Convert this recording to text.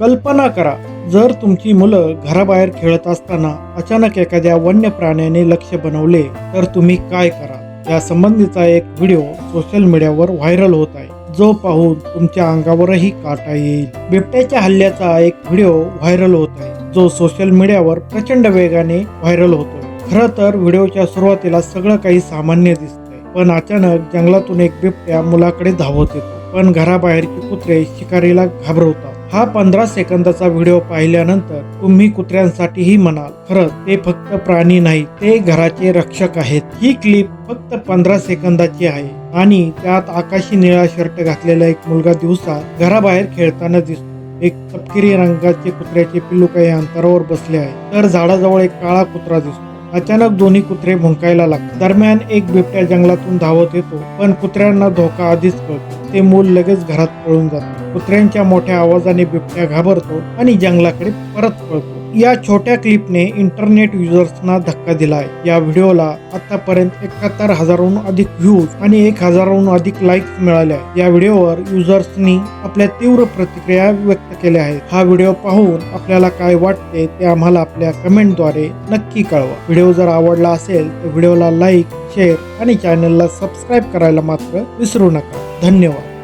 कल्पना करा जर तुमची मुलं घराबाहेर खेळत असताना अचानक एखाद्या वन्य प्राण्याने लक्ष बनवले तर तुम्ही काय करा? या संबंधीचा एक व्हिडिओ सोशल मीडियावर व्हायरल होत आहे. जो पाहून तुमच्या अंगावरही काटा येईल. बिबट्याच्या हल्ल्याचा एक व्हिडिओ व्हायरल होत आहे. जो सोशल मीडियावर प्रचंड वेगाने व्हायरल होतो खर तर व्हिडिओच्या सुरुवातीला सगळं काही सामान्य दिसतंय. पण अचानक जंगलातून एक बिबट्या मुलाकडे धावत येतो. पण घराबाहेरचे कुत्रे शिकारीला घाबरवतात. हा पंधरा सेकंदाचा व्हिडिओ पाहिल्यानंतर तुम्ही कुत्र्यांसाठीही म्हणाल खरंच ते फक्त प्राणी नाही ते घराचे रक्षक आहेत. ही क्लिप फक्त पंधरा सेकंदाची आहे आणि त्यात आकाशी निळा शर्ट घातलेला एक मुलगा दिवसा घराबाहेर खेळताना दिसतो. एक तपकिरी रंगाचे कुत्र्याचे पिल्लू काही अंतरावर बसले आहे तर झाडाजवळ एक काळा कुत्रा दिसतो. अचानक दोन्ही कुत्रे भुंकायला लागतात. दरम्यान एक बिबट्या जंगलातून धावत येतो पण कुत्र्यांना धोका आधीच कळतो. ते मूल लगेच घरात पळून जाते कुत्र्यांच्या मोठ्या आवाजाने बिबट्या घाबरतो आणि जंगलाकडे परत पळतो. या छोट्या क्लिपने इंटरनेट युजर्सना धक्का दिला आहे या व्हिडिओला आतापर्यंत एकाहत्तर हजाराहून अधिक व्ह्यूज आणि एक हजाराहून अधिक लाईक्स मिळाल्या. या व्हिडिओवर युजर्सनी आपल्या तीव्र प्रतिक्रिया व्यक्त केल्या आहेत. हा व्हिडिओ पाहून आपल्याला काय वाटते ते आम्हाला आपल्या कमेंटद्वारे नक्की कळवा. व्हिडिओ जर आवडला असेल तर व्हिडिओला लाईक शेअर आणि चॅनलला सबस्क्राईब करायला मात्र विसरू नका. धन्यवाद.